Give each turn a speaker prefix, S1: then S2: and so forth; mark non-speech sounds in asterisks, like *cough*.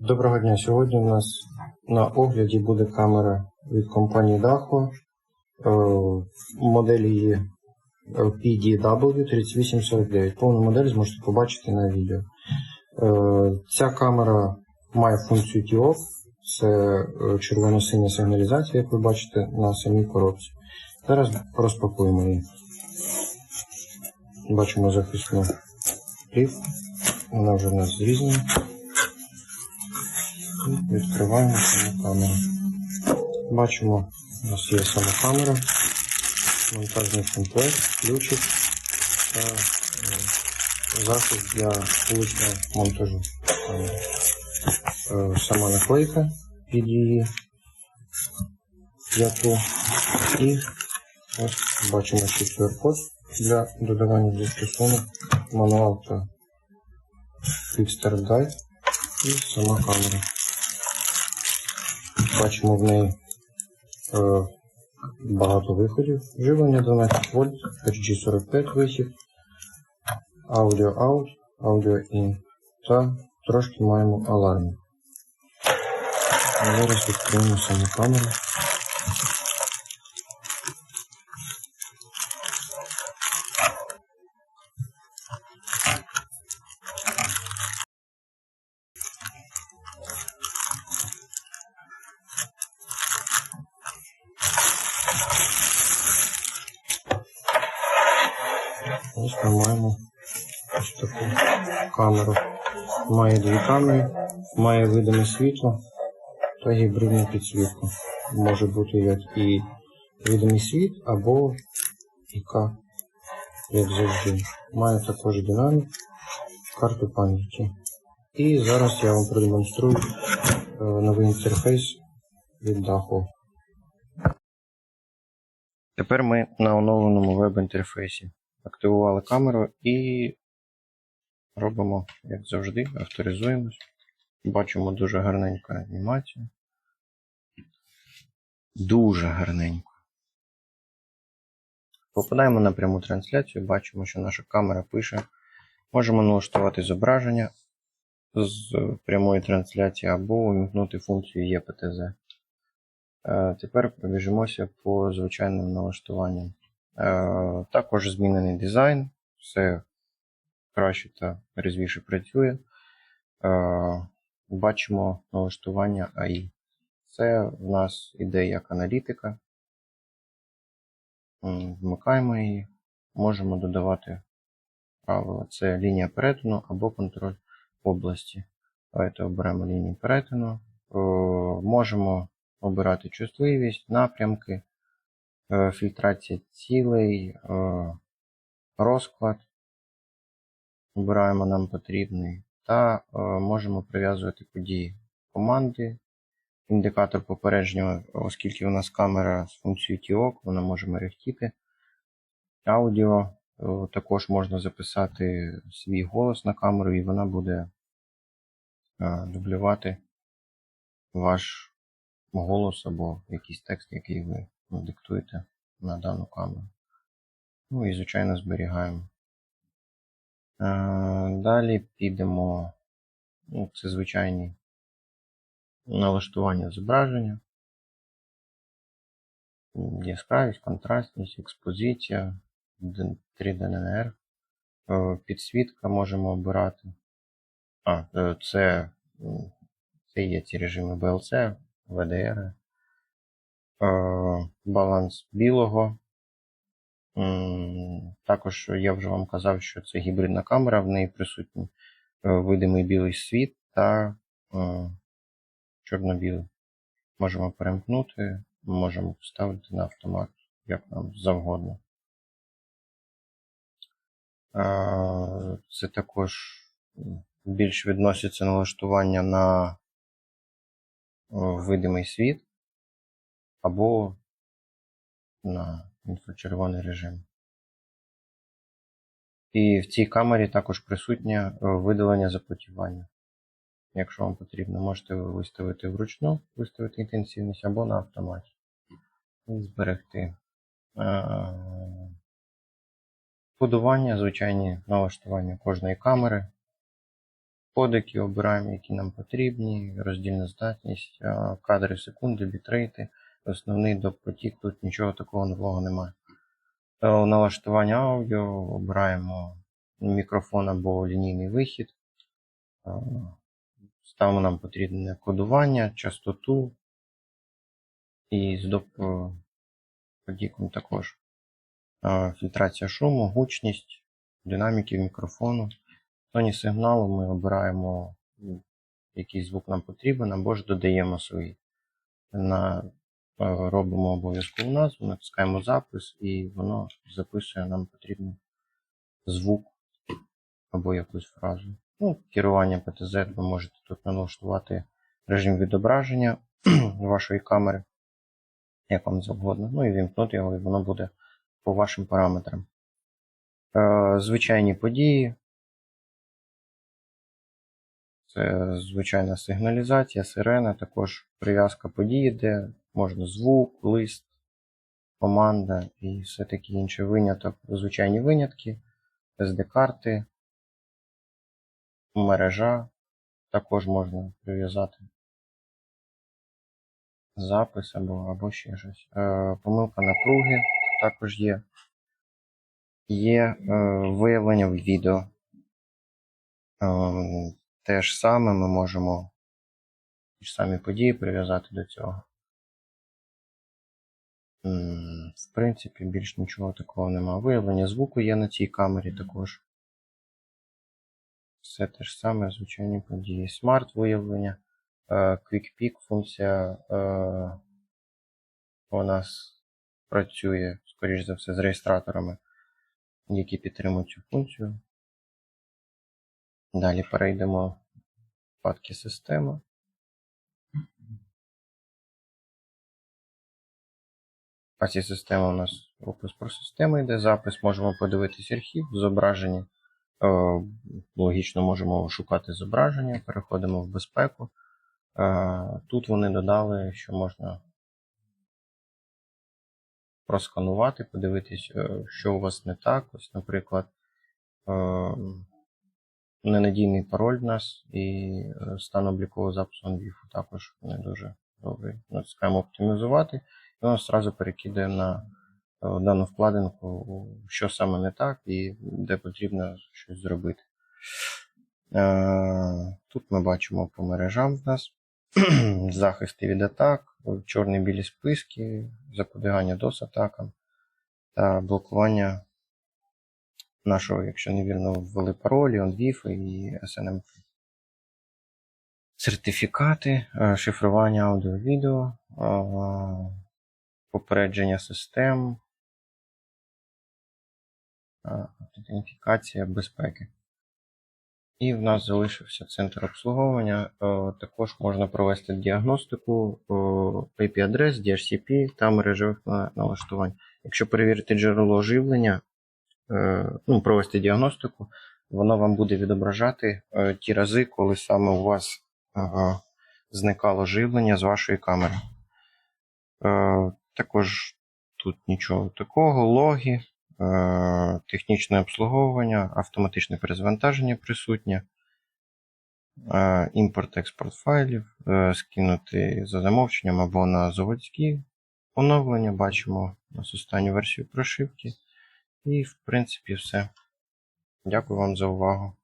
S1: Доброго дня. Сьогодні у нас на огляді буде камера від компанії Daho. Е, Модель її е, PDW3849. Повну модель зможете побачити на відео. Е, Ця камера має функцію TOF. Це е, червоно-синя сигналізація, як ви бачите на самій коробці. Зараз розпакуємо її. Бачимо захисну плівку. Вона вже в нас зрізана. Відкриваємо саму камеру. Бачимо, у нас є сама камера, монтажний комплект, ключик та е, захист для вуличного монтажу. Е, Сама наклейка під її п'яту. І ось бачимо QR-код для додавання застосунок, мануал та Start Guide і сама камера. Бачимо в неї е, багато виходів. Живлення 12 вольт, RG45 вихід, аудіо out, аудіо in та трошки маємо аларм. Зараз відкриємо саму камеру. Ось ми маємо ось таку камеру. Має дві камери, має видиме світло та гібридну підсвітку. Може бути як і видимий світ або ІК, як завжди. Має також динамік, карту пам'яті. І зараз я вам продемонструю е, новий інтерфейс від Daho. Тепер ми на оновленому веб-інтерфейсі активували камеру і робимо, як завжди, авторизуємось. Бачимо дуже гарненьку анімацію. Дуже гарненько. Попадаємо на пряму трансляцію, бачимо, що наша камера пише. Можемо налаштувати зображення з прямої трансляції або увімкнути функцію EPTZ. Е, Тепер пробіжимося по звичайним налаштуванням. Е, Також змінений дизайн, все краще та різвіше працює. Е, Бачимо налаштування AI. Це в нас іде як аналітика. Вмикаємо її, можемо додавати правила. Це лінія перетину або контроль області. Давайте оберемо лінію перетину. Е, Можемо обирати чутливість, напрямки, фільтрація цілей, е, розклад. Обираємо нам потрібний. Та е, можемо прив'язувати події команди. Індикатор попередження, оскільки у нас камера з функцією TOC, вона може мерехтіти. Аудіо е, також можна записати свій голос на камеру, і вона буде е, дублювати ваш голос або якийсь текст, який ви диктуєте на дану камеру. Ну і, звичайно, зберігаємо. Е, Далі підемо. Ну, це звичайні налаштування зображення. Яскравість, контрастність, експозиція, 3D-NR. Е, Підсвітка можемо обирати. А, е, це, це є ці режими BLC, VDR. Е, Баланс білого. Також я вже вам казав, що це гібридна камера, в неї присутній е, видимий білий світ та е, чорно-білий. Можемо перемкнути, можемо поставити на автомат, як нам завгодно. Це також більш відноситься налаштування на видимий світ або на інфрачервоний режим. І в цій камері також присутнє е, видалення запотівання. Якщо вам потрібно, можете виставити вручну, виставити інтенсивність або на автоматі. І зберегти. Е, Кодування, звичайні налаштування кожної камери. Кодики обираємо, які нам потрібні, роздільна здатність, е, кадри секунди, бітрейти, основний доп-потік, тут нічого такого нового немає. У налаштуванні аудіо обираємо мікрофон або лінійний вихід. Ставимо нам потрібне кодування, частоту і з доп-потіком також. Е, Фільтрація шуму, гучність, динаміків мікрофону. Тоні сигналу ми обираємо, який звук нам потрібен, або ж додаємо свої. На, робимо обов'язкову назву, натискаємо запис, і воно записує нам потрібний звук або якусь фразу. Ну, керування ПТЗ ви можете тут налаштувати режим відображення *clears throat* вашої камери, як вам завгодно. Ну і вімкнути його, і воно буде по вашим параметрам. Е, Звичайні події. Це звичайна сигналізація, сирена, також прив'язка події, де можна звук, лист, команда і все таке інше виняток. Звичайні винятки, SD-карти, мережа. Також можна прив'язати запис або, або ще щось. Е, помилка напруги також є. Є е, виявлення в відео. Е, те ж саме ми можемо ті ж самі події прив'язати до цього. В принципі, більш нічого такого немає. Виявлення звуку є на цій камері також. Все те ж саме, звичайні події. Смарт виявлення, е, Quick Pick функція е, у нас працює, скоріш за все, з реєстраторами, які підтримують цю функцію. Далі перейдемо в вкладки система. В паці системи у нас опис про систему йде, запис, можемо подивитись архів, зображення. Е, Логічно можемо шукати зображення, переходимо в безпеку. Е, Тут вони додали, що можна просканувати, подивитись, е, що у вас не так. Ось, наприклад, ненадійний пароль в нас і стан облікового запису анвіфу також не дуже добрий. Натискаємо оптимізувати, і воно одразу перекидає на е, дану вкладинку, що саме не так і де потрібно щось зробити. Е, Тут ми бачимо по мережам в нас *clears throat* захисти від атак, чорні-білі списки, запобігання DOS атакам та блокування нашого, якщо невірно ввели паролі, OnVIF і SNMP. Сертифікати, е, шифрування аудіо-відео, е, попередження систем, е, аутентифікація безпеки. І в нас залишився центр обслуговування. Е, Також можна провести діагностику е, IP-адрес, DHCP та мережевих на- налаштувань. Якщо перевірити джерело живлення, е, ну, провести діагностику, воно вам буде відображати е, ті рази, коли саме у вас е, зникало живлення з вашої камери. Також тут нічого такого, логи, е, технічне обслуговування, автоматичне перезавантаження присутнє, е, імпорт-експорт файлів, е, скинути за замовченням або на заводські оновлення. Бачимо у нас останню версію прошивки. І, в принципі, все. Дякую вам за увагу.